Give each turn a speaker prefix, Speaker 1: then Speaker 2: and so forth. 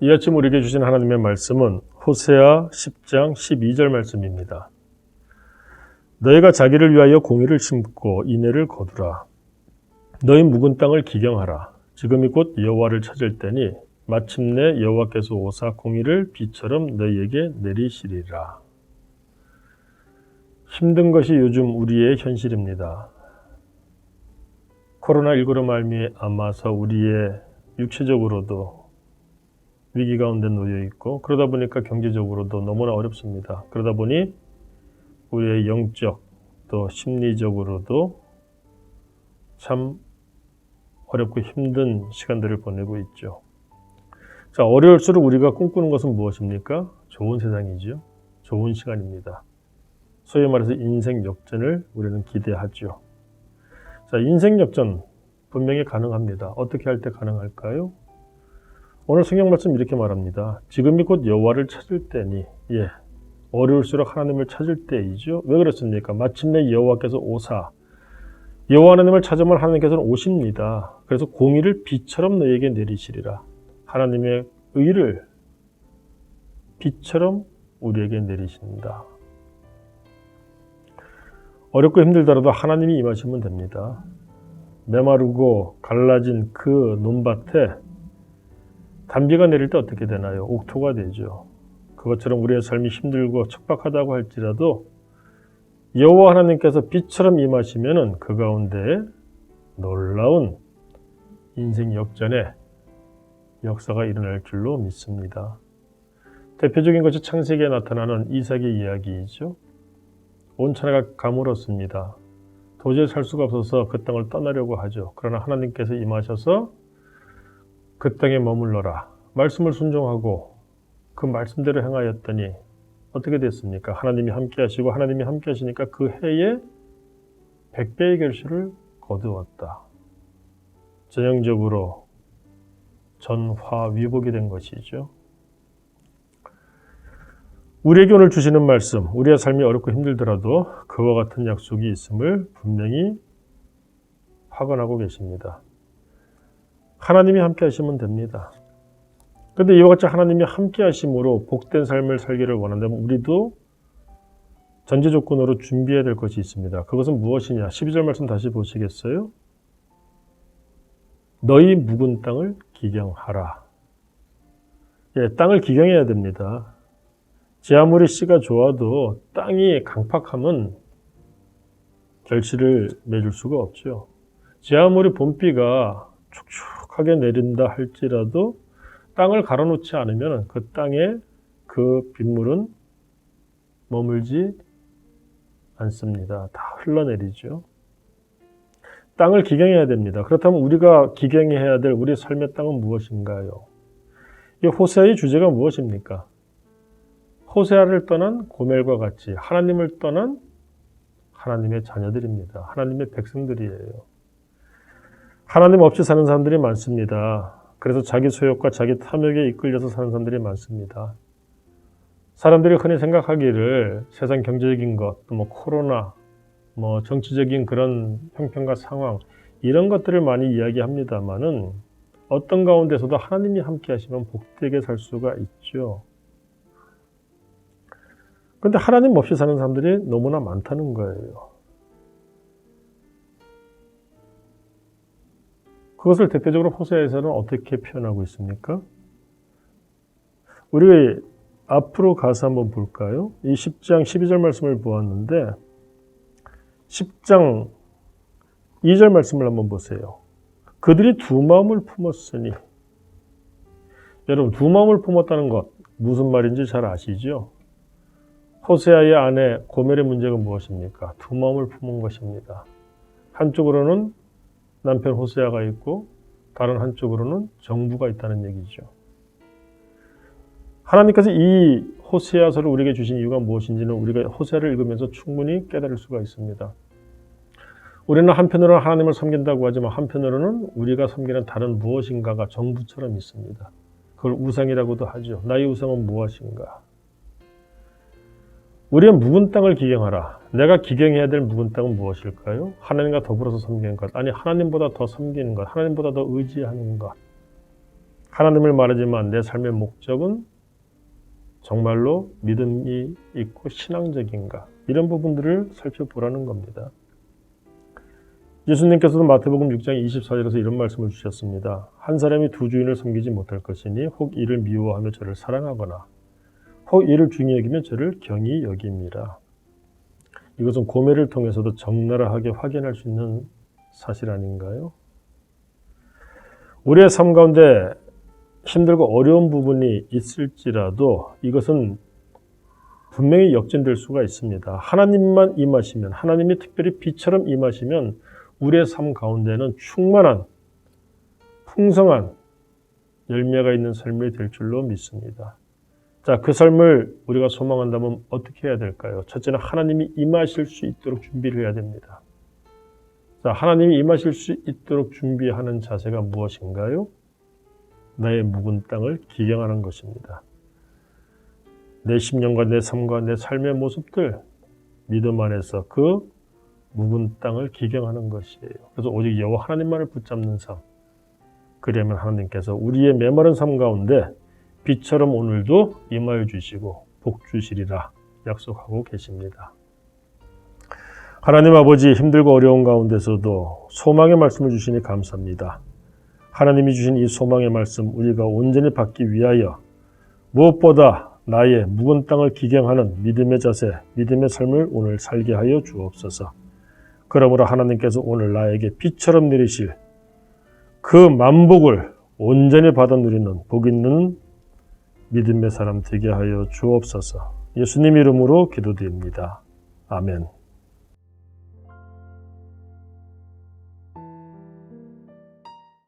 Speaker 1: 이 아침 우리에게 주신 하나님의 말씀은 호세아 10장 12절 말씀입니다. 너희가 자기를 위하여 공의를 심고 인애를 거두라. 너희 묵은 땅을 기경하라. 지금이 곧 여호와를 찾을 때니 마침내 여호와께서 오사 공의를 비처럼 너희에게 내리시리라. 힘든 것이 요즘 우리의 현실입니다. 코로나19로 말미암아서 우리의 육체적으로도 위기 가운데 놓여 있고 그러다 보니까 경제적으로도 너무나 어렵습니다. 그러다 보니 우리의 영적 또 심리적으로도 참 어렵고 힘든 시간들을 보내고 있죠. 자, 어려울수록 우리가 꿈꾸는 것은 무엇입니까? 좋은 세상이죠. 좋은 시간입니다. 소위 말해서 인생 역전을 우리는 기대하죠. 자, 인생 역전 분명히 가능합니다. 어떻게 할 때 가능할까요? 오늘 성경 말씀 이렇게 말합니다. 지금이 곧 여호와를 찾을 때니 예. 어려울수록 하나님을 찾을 때이죠. 왜 그렇습니까? 마침내 여호와께서 오사 여호와 하나님을 찾으면 하나님께서는 오십니다. 그래서 공의를 비처럼 너에게 내리시리라. 하나님의 의를 비처럼 우리에게 내리신다. 어렵고 힘들더라도 하나님이 임하시면 됩니다. 메마르고 갈라진 그 논밭에 단비가 내릴 때 어떻게 되나요? 옥토가 되죠. 그것처럼 우리의 삶이 힘들고 척박하다고 할지라도 여호와 하나님께서 빛처럼 임하시면은 그 가운데 놀라운 인생 역전의 역사가 일어날 줄로 믿습니다. 대표적인 것이 창세기에 나타나는 이삭의 이야기이죠. 온 천하가 가물었습니다. 도저히 살 수가 없어서 그 땅을 떠나려고 하죠. 그러나 하나님께서 임하셔서 그 땅에 머물러라. 말씀을 순종하고 그 말씀대로 행하였더니 어떻게 됐습니까? 하나님이 함께 하시고 하나님이 함께 하시니까 그 해에 백배의 결실을 거두었다. 전형적으로 전화위복이 된 것이죠. 우리에게 오늘 주시는 말씀, 우리의 삶이 어렵고 힘들더라도 그와 같은 약속이 있음을 분명히 확언하고 계십니다. 하나님이 함께 하시면 됩니다. 근데 이와 같이 하나님이 함께 하심으로 복된 삶을 살기를 원한다면 우리도 전제 조건으로 준비해야 될 것이 있습니다. 그것은 무엇이냐? 12절 말씀 다시 보시겠어요? 너희 묵은 땅을 기경하라. 예, 땅을 기경해야 됩니다. 제 아무리 씨가 좋아도 땅이 강팍하면 결실을 맺을 수가 없죠. 제 아무리 봄비가 축축 하게 내린다 할지라도 땅을 갈아놓지 않으면 그 땅에 그 빗물은 머물지 않습니다. 다 흘러내리죠. 땅을 기경해야 됩니다. 그렇다면 우리가 기경해야 될 우리 삶의 땅은 무엇인가요? 이 호세아의 주제가 무엇입니까? 호세아를 떠난 고멜과 같이 하나님을 떠난 하나님의 자녀들입니다. 하나님의 백성들이에요. 하나님 없이 사는 사람들이 많습니다. 그래서 자기 소욕과 자기 탐욕에 이끌려서 사는 사람들이 많습니다. 사람들이 흔히 생각하기를 세상 경제적인 것, 또 뭐 코로나, 뭐 정치적인 그런 형편과 상황 이런 것들을 많이 이야기합니다만은 어떤 가운데서도 하나님이 함께 하시면 복되게 살 수가 있죠. 근데 하나님 없이 사는 사람들이 너무나 많다는 거예요. 그것을 대표적으로 호세아에서는 어떻게 표현하고 있습니까? 우리 앞으로 가서 한번 볼까요? 이 10장 12절 말씀을 보았는데 10장 2절 말씀을 한번 보세요. 그들이 두 마음을 품었으니 여러분 두 마음을 품었다는 것 무슨 말인지 잘 아시죠? 호세아의 아내 고멜의 문제가 무엇입니까? 두 마음을 품은 것입니다. 한쪽으로는 남편 호세아가 있고 다른 한쪽으로는 정부가 있다는 얘기죠. 하나님께서 이 호세아서를 우리에게 주신 이유가 무엇인지는 우리가 호세아를 읽으면서 충분히 깨달을 수가 있습니다. 우리는 한편으로는 하나님을 섬긴다고 하지만 한편으로는 우리가 섬기는 다른 무엇인가가 정부처럼 있습니다. 그걸 우상이라고도 하죠. 나의 우상은 무엇인가? 우리의 묵은 땅을 기경하라. 내가 기경해야 될 묵은 땅은 무엇일까요? 하나님과 더불어서 섬기는 것. 아니, 하나님보다 더 섬기는 것. 하나님보다 더 의지하는 것. 하나님을 말하지만 내 삶의 목적은 정말로 믿음이 있고 신앙적인가 이런 부분들을 살펴보라는 겁니다. 예수님께서도 마태복음 6장 24절에서 이런 말씀을 주셨습니다. 한 사람이 두 주인을 섬기지 못할 것이니 혹 이를 미워하며 저를 사랑하거나 혹 이를 중히 여기며 저를 경히 여깁니다. 이것은 고매를 통해서도 적나라하게 확인할 수 있는 사실 아닌가요? 우리의 삶 가운데 힘들고 어려운 부분이 있을지라도 이것은 분명히 역전될 수가 있습니다. 하나님만 임하시면 하나님이 특별히 비처럼 임하시면 우리의 삶 가운데는 충만한 풍성한 열매가 있는 삶이 될 줄로 믿습니다. 자, 그 삶을 우리가 소망한다면 어떻게 해야 될까요? 첫째는 하나님이 임하실 수 있도록 준비를 해야 됩니다. 자, 하나님이 임하실 수 있도록 준비하는 자세가 무엇인가요? 나의 묵은 땅을 기경하는 것입니다. 내 심령과 내 삶과 내 삶의 모습들 믿음 안에서 그 묵은 땅을 기경하는 것이에요. 그래서 오직 여호와 하나님만을 붙잡는 삶. 그러면 하나님께서 우리의 메마른 삶 가운데 빛처럼 오늘도 임하여 주시고 복 주시리라 약속하고 계십니다. 하나님 아버지 힘들고 어려운 가운데서도 소망의 말씀을 주시니 감사합니다. 하나님이 주신 이 소망의 말씀 우리가 온전히 받기 위하여 무엇보다 나의 묵은 땅을 기경하는 믿음의 자세, 믿음의 삶을 오늘 살게 하여 주옵소서. 그러므로 하나님께서 오늘 나에게 빛처럼 내리실 그 만복을 온전히 받아 누리는 복 있는 믿음의 사람 되게 하여 주옵소서. 예수님 이름으로 기도드립니다. 아멘.